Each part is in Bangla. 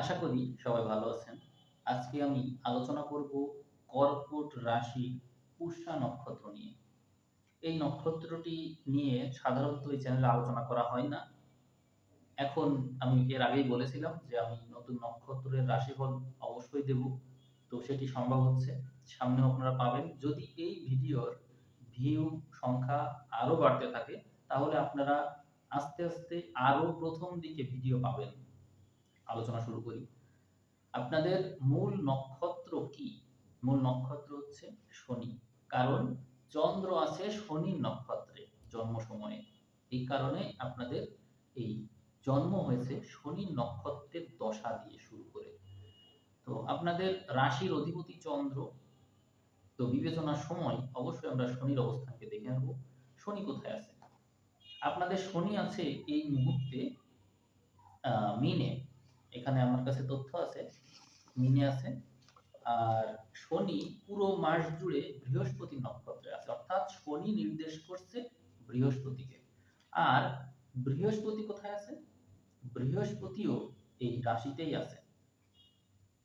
আশা করি সবাই ভালো আছেন। আজকে আমি আলোচনা করব কর্কট রাশি পুষ্যা নক্ষত্র নিয়ে। এই নক্ষত্রটি নিয়ে সাধারণত এই চ্যানেলে আলোচনা করা হয় না। এখন আমি এর আগেই বলেছিলাম যে আমি নতুন নক্ষত্রের রাশিফল অবশ্যই দেব। তো সেটি সম্ভব হচ্ছে। সামনে আপনারা পাবেন। যদি এই ভিডিওর ভিউ সংখ্যা আরও বাড়তে থাকে, তাহলে আপনারা আস্তে আস্তে আরও প্রথম দিকে ভিডিও পাবেন। আলোচনা শুরু করি। আপনাদের মূল নক্ষত্র কি? মূল নক্ষত্র হচ্ছে শনি। কারণ চন্দ্র আছে শনির নক্ষত্রে জন্ম সময়ে। এই কারণে আপনাদের এই জন্ম হয়েছে শনির নক্ষত্রের দশা দিয়ে শুরু করে। তো আপনাদের রাশির অধিপতি চন্দ্র। তো বিবেচনার সময় অবশ্যই আমরা শনির অবস্থানকে দেখে নেব। শনি কোথায় আছে? আপনাদের শনি আছে এই মুহূর্তে মিনে। এখানে আমার কাছে তথ্য আছে, মিনে আছে। আর শনি পুরো মাস জুড়ে বৃহস্পতি নক্ষত্রে আছে, অর্থাৎ শনি নির্দেশ করছে বৃহস্পতিকে। আর বৃহস্পতি কোথায় আছে? বৃহস্পতিও এই রাশিতেই আছে।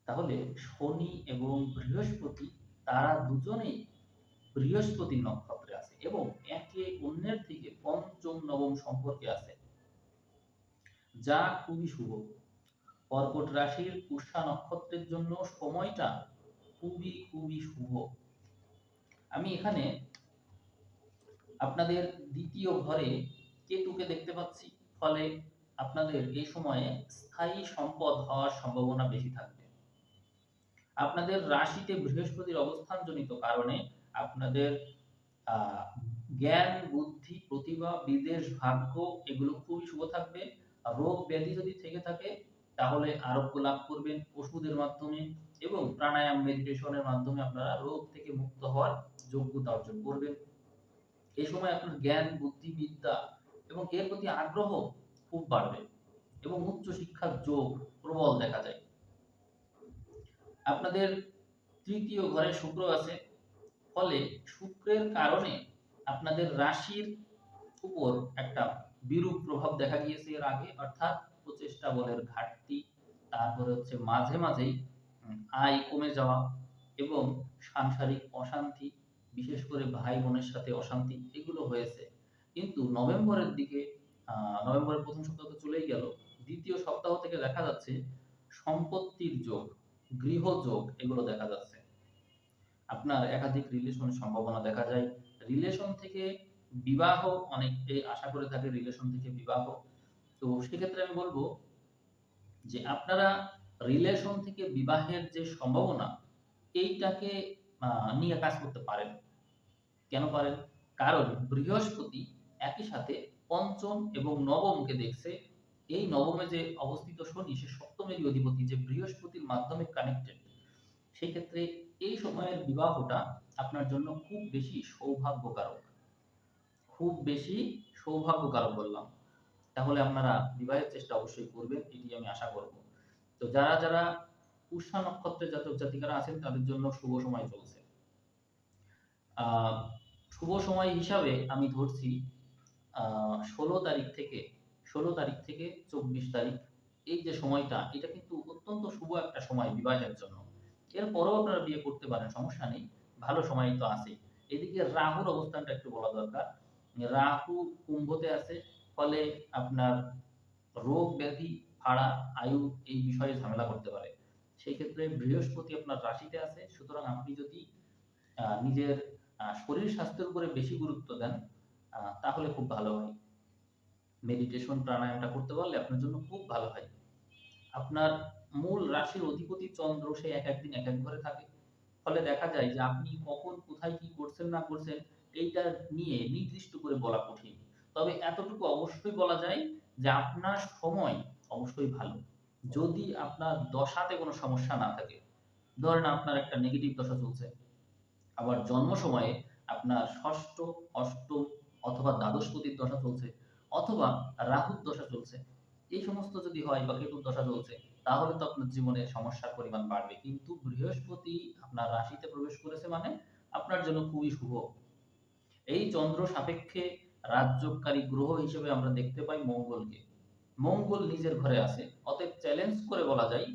তাহলে শনি এবং বৃহস্পতি, তারা দুজনেই বৃহস্পতি নক্ষত্রে আছে এবং একে অন্যের থেকে পঞ্চম, নবম সম্পর্কে আছে। যা খুবই শুভ। কর্কট রাশির পুষ্যা নক্ষত্রের জন্য সময়টা খুবই খুবই শুভ। আমি এখানে আপনাদের দ্বিতীয় ঘরে কেতুকে দেখতে পাচ্ছি, ফলে আপনাদের এই সময়ে স্থায়ী সম্পদ হওয়ার সম্ভাবনা বেশি থাকবে। আপনাদের রাশিতে বৃহস্পতির অবস্থানজনিত কারণে আপনাদের জ্ঞান, বুদ্ধি, প্রতিভা, বিদেশ, ভাগ্য, এগুলো খুবই শুভ থাকবে। রোগ ব্যাধি যদি থেকে থাকে তাহলে আরোগ্য লাভ করবেন ওষুধের মাধ্যমে এবং প্রাণায়াম মেডিটেশনের মাধ্যমে আপনারা রোগ থেকে মুক্ত হওয়ার যোগ্যতা অর্জন করবেন। এই সময় আপনার জ্ঞান, বুদ্ধি, বিদ্যা এবং এর প্রতি আগ্রহ খুব বাড়বে এবং উচ্চ শিক্ষার যোগ প্রবল দেখা যায়। আপনাদের তৃতীয় ঘরে শুক্র আছে, ফলে শুক্রের কারণে আপনাদের রাশির উপর একটা বিরূপ প্রভাব দেখা গিয়েছে এর আগে, অর্থাৎ প্রচেষ্টা বলের ঘাটতি, তারপরে হচ্ছে মাঝে মাঝেই আয় কমে যাওয়া এবং সাংসারিক অশান্তি, বিশেষ করে ভাই বোনের সাথে অশান্তি এগুলো হয়েছে। কিন্তু নভেম্বরের দিকে নভেম্বরের প্রথম সপ্তাহ তো চলেই গেল। দ্বিতীয় সপ্তাহ থেকে দেখা যাচ্ছে সম্পত্তির যোগ গৃহযোগ এগুলো দেখা যাচ্ছে। আপনার একাধিক রিলেশনের সম্ভাবনা দেখা যায়। রিলেশন থেকে বিবাহ অনেকে আশা করে থাকে, রিলেশন থেকে বিবাহ তো সেক্ষেত্রে আমি বলব যে আপনারা রিলেশন থেকে বিবাহের যে সম্ভাবনা, এইটাকে নিয়ে কাজ করতে পারেন। কেন পারেন? কারণ বৃহস্পতি একই সাথে পঞ্চম এবং নবমকে দেখছে। এই নবমে যে অবস্থিত শনি, সে সপ্তমেরই অধিপতি, যে বৃহস্পতির মাধ্যমে কানেক্টেড সেই ক্ষেত্রে এই সময়ের বিবাহটা আপনার জন্য খুব বেশি সৌভাগ্যকারক। খুব বেশি সৌভাগ্যকারক বললাম। তাহলে আপনারা বিবাহের চেষ্টা অবশ্যই করবেন, এটি আমি আশা করব। তো যারা যারা পুষ্যা নক্ষত্রের জাতক জাতিকারা আছেন, তাদের জন্য শুভ সময় চলছে। শুভ সময় হিসাবে আমি ধরছি ষোলো তারিখ থেকে, ষোলো তারিখ থেকে চব্বিশ তারিখ, এই যে সময়টা, এটা কিন্তু অত্যন্ত শুভ একটা সময় বিবাহের জন্য। এরপরেও আপনারা বিয়ে করতে পারেন, সমস্যা নেই, ভালো সময় তো আছে এদিকে রাহুর অবস্থানটা একটু বলা দরকার। রাহু কুম্ভতে আছে ফলে আপনার রোগ ব্যাধি ফাড়া আয়ু এই বিষয়ে ঝামেলা করতে পারে। সেই ক্ষেত্রে বৃহস্পতি আপনার রাশিতে আছে। সুতরাং আপনি যদি নিজের শরীর স্বাস্থ্যের উপরে বেশি গুরুত্ব দেন তাহলে খুব ভালো হয়। মেডিটেশন, প্রাণায়ামটা করতে পারলে আপনার জন্য খুব ভালো হয়। আপনার মূল রাশির অধিপতি চন্দ্র, সে এক একদিন এক এক ঘরে থাকে। ফলে দেখা যায় যে আপনি কখন কোথায় কি করছেন না করছেন, এইটা নিয়ে নির্দিষ্ট করে বলা কঠিন। তবে এতটুকু অবশ্যই বলা যায় যে আপনার সময় অবশ্যই ভালো। যদি আপনার দশাতে কোনো সমস্যা না থাকে, ধরেন আপনার একটা নেগেটিভ দশা চলছে, আবার জন্ম সময়ে আপনার ষষ্ঠ, অষ্টম অথবা দ্বাদশপতির দশা চলছে, অথবা রাহুর দশা চলছে, এই সমস্ত যদি হয় বা কেতুর দশা চলছে, তাহলে তো আপনার জীবনে সমস্যার পরিমাণ বাড়বে। কিন্তু বৃহস্পতি আপনার রাশিতে প্রবেশ করেছে মানে আপনার জন্য খুবই শুভ। এই চন্দ্র সাপেক্ষে রাজ্যকারী গ্রহ হিসেবে আমরা দেখতে পাই মঙ্গলকে। মঙ্গল নিজের ঘরে আছে। অতএব চ্যালেঞ্জ করে বলা যায়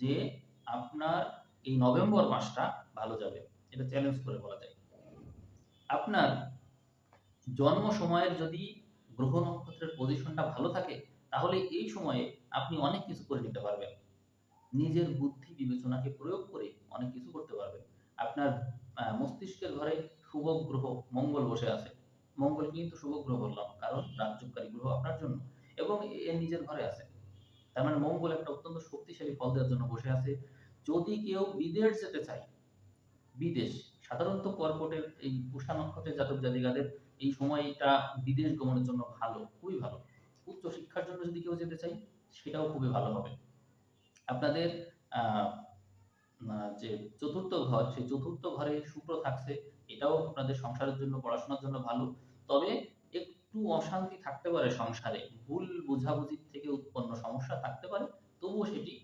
যে আপনার এই নভেম্বর মাসটা ভালো যাবে। এটা চ্যালেঞ্জ করে বলা যায়। আপনার জন্ম সময়ের যদি গ্রহ নক্ষত্রের পজিশনটা ভালো থাকে, তাহলে এই সময়ে আপনি অনেক কিছু করে নিতে পারবেন। নিজের বুদ্ধি বিবেচনাকে প্রয়োগ করে অনেক কিছু করতে পারবেন। আপনার মস্তিষ্কের ঘরে শুভ গ্রহ মঙ্গল বসে আছে মঙ্গল কিন্তু শুভ গ্রহ বললাম কারণ রাজ্যকারী গ্রহ আপনার জন্য এবং এ নিজের ঘরে আছে তার মানে মঙ্গল একটা অত্যন্ত শক্তিশালী ফল দেওয়ার জন্য বসে আছে। যদি কেউ বিদেশ যেতে চায়, বিদেশ, সাধারণত কর্কটের এই পুষা নক্ষত্রের জাতক জাতিকাদের এই সময়টা বিদেশ গমনের জন্য ভালো, খুবই ভালো। উচ্চ শিক্ষার জন্য যদি কেউ যেতে চায়, সেটাও খুবই ভালো হবে। আপনাদের যে চতুর্থ ঘর, সেই চতুর্থ ঘরে শুক্র থাকছে, এটাও আপনাদের সংসারের জন্য, পড়াশোনার জন্য ভালো। তবে একটু অশান্তি থাকতে পারে সংসারে। ভুল বোঝাবুঝির থেকে উৎপন্ন সমস্যা থাকতে পারে, তবুও সেটি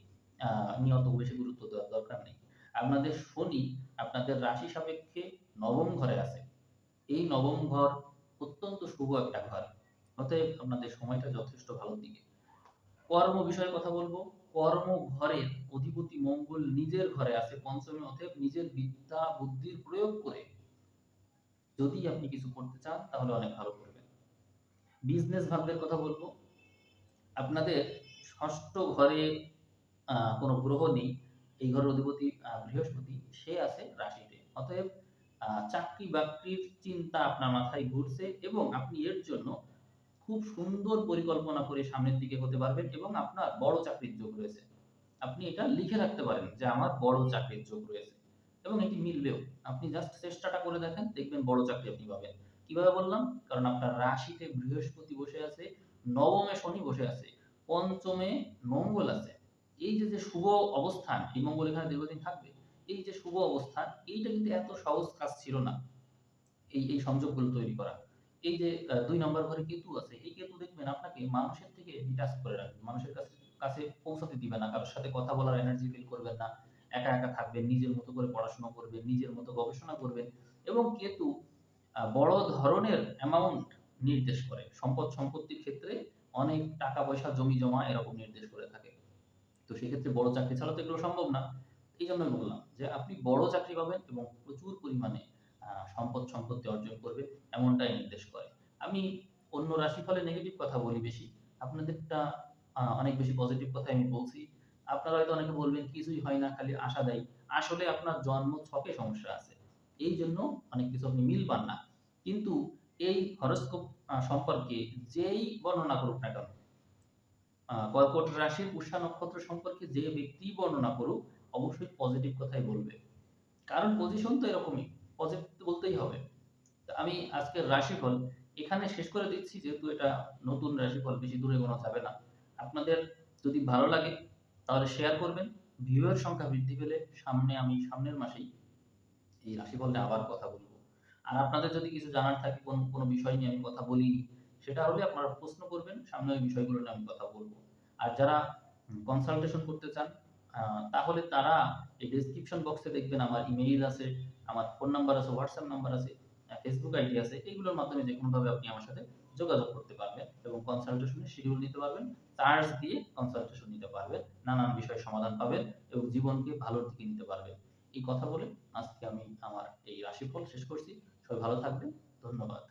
নিয়ে অত বেশি গুরুত্ব দেওয়ার দরকার নেই। আপনাদের শনি আপনাদের রাশি সাপেক্ষে নবম ঘরে আছে। এই নবম ঘর অত্যন্ত শুভ একটা ঘর। অতএব আপনাদের সময়টা যথেষ্ট ভালোর দিকে। কর্ম বিষয়ে কথা বলব। কর্ম ঘরের অধিপতি মঙ্গল নিজের ঘরে আছে পঞ্চমী, অতএব নিজের বিদ্যা বুদ্ধির প্রয়োগ করে যদি আপনি কিছু করতে চান, তাহলে অনেক ভালো করবেন। বিজনেস ভাগ্যের কথা বলব। আপনাদের ষষ্ঠ ঘরে কোনো গ্রহ নেই। এই ঘরের অধিপতি বৃহস্পতি, সে আছে রাশিতে। অতএব চাকরি বাকরির চিন্তা আপনার মাথায় ঘুরছে এবং আপনি এর জন্য খুব সুন্দর পরিকল্পনা করে সামনের দিকে হতে পারবেন এবং আপনার বড় চাকরির যোগ রয়েছে। আপনি এটা লিখে রাখতে পারেন যে, আমার বড় চাকরির যোগ রয়েছে। এবং এটি মিলবেও। আপনি জাস্ট চেষ্টাটা করে দেখেন, দেখবেন বড় চাকরি আপনি পাবেন। কীভাবে বললাম? কারণ আপনার রাশিতে বৃহস্পতি বসে আছে, নবমে শনি বসে আছে, পঞ্চমে মঙ্গল আছে। এই যে যে শুভ অবস্থান, এই মঙ্গল এখানে দীর্ঘদিন থাকবে, এই যে শুভ অবস্থান, এইটা কিন্তু এত সহজ কাজ ছিল না, এই এই সংযোগগুলো তৈরি করা। এই যে দুই নম্বর ঘরে কেতু আছে, এই কেতু দেখবেন আপনাকে মানুষের থেকে ডিটাচ করে রাখবে, মানুষের কাছে কাছে পৌঁছাতে দিবে না, কারোর সাথে কথা বলার এনার্জি ফিল করবেন না, একা একা থাকবেন, নিজের মতো করে পড়াশোনা করবেন, নিজের মতো গবেষণা করবেন এবং কেতু বড় ধরনের অ্যামাউন্ট নির্দেশ করে। সম্পদ, সম্পত্তির ক্ষেত্রে অনেক টাকা পয়সা, জমি, জমা এরকম নির্দেশ করে থাকে। তো সেক্ষেত্রে বড় চাকরি ছাড়া তো এগুলো সম্ভব না। এই জন্যই বললাম যে আপনি বড় চাকরি পাবেন এবং প্রচুর পরিমাণে সম্পদ সম্পত্তি অর্জন করবে এমনটাই নির্দেশ করে। আমি অন্য রাশিফলে নেগেটিভ কথা বলি বেশি। আপনাদেরটা অনেক বেশি পজিটিভ কথা আমি বলছি। আপনারা হয়তো অনেকে বলবেন, কিছুই হয় না, খালি আশা দেয়। আসলে আপনার জন্ম ছকে সমস্যা আছে। এই জন্য অনেক কিছু আপনি মিল পান না। কিন্তু এই হরস্কোপ সম্পর্কে যেই বর্ণনা করুক না কেন কর্কট রাশির পুষ্যা নক্ষত্র সম্পর্কে যে ব্যক্তি বর্ণনা করুক, অবশ্যই পজিটিভ কথাই বলবে। কারণ পজিশন তো এরকমই পজিটিভ বলতেই হবে। আমি আজকের রাশিফল এখানে শেষ করে দিচ্ছি, যেহেতু এটা নতুন রাশিফল, বেশি দূরে গোনা যাবে না। আপনাদের যদি ভালো লাগে, তাহলে শেয়ার করবেন। ভিউয়ার সংখ্যা বৃদ্ধি পেলে সামনে আমি, সামনের মাসেই এই রাশিফল নিয়ে আবার কথা বলব। আর আপনাদের যদি কিছু জানার থাকে, কোন, কোনো বিষয় নিয়ে আমি কথা বলিনি সেটা হলে আপনারা প্রশ্ন করবেন, সামনে ওই বিষয়গুলো নিয়ে আমি কথা বলব। আর যারা কনসালটেশন করতে চান তাহলে তারা এই ডেসক্রিপশন বক্সে দেখবেন আমার ইমেইল আছে, আমার ফোন নাম্বার আছে হোয়াটসঅ্যাপ নাম্বার আছে ফেসবুক আইডি আছে এইগুলোর মাধ্যমে যে কোনোভাবে আপনি আমার সাথে যোগাযোগ করতে পারবেন এবং কনসালটেশনের শিডিউল নিতে পারবেন চার্জ দিয়ে কনসালটেশন নিতে পারবেন, নানান বিষয় সমাধান পাবেন এবং জীবনকে ভালোর দিকে নিতে পারবেন। এই কথা বলে আজকে আমি আমার এই রাশিফল শেষ করছি। সবাই ভালো থাকবেন। ধন্যবাদ।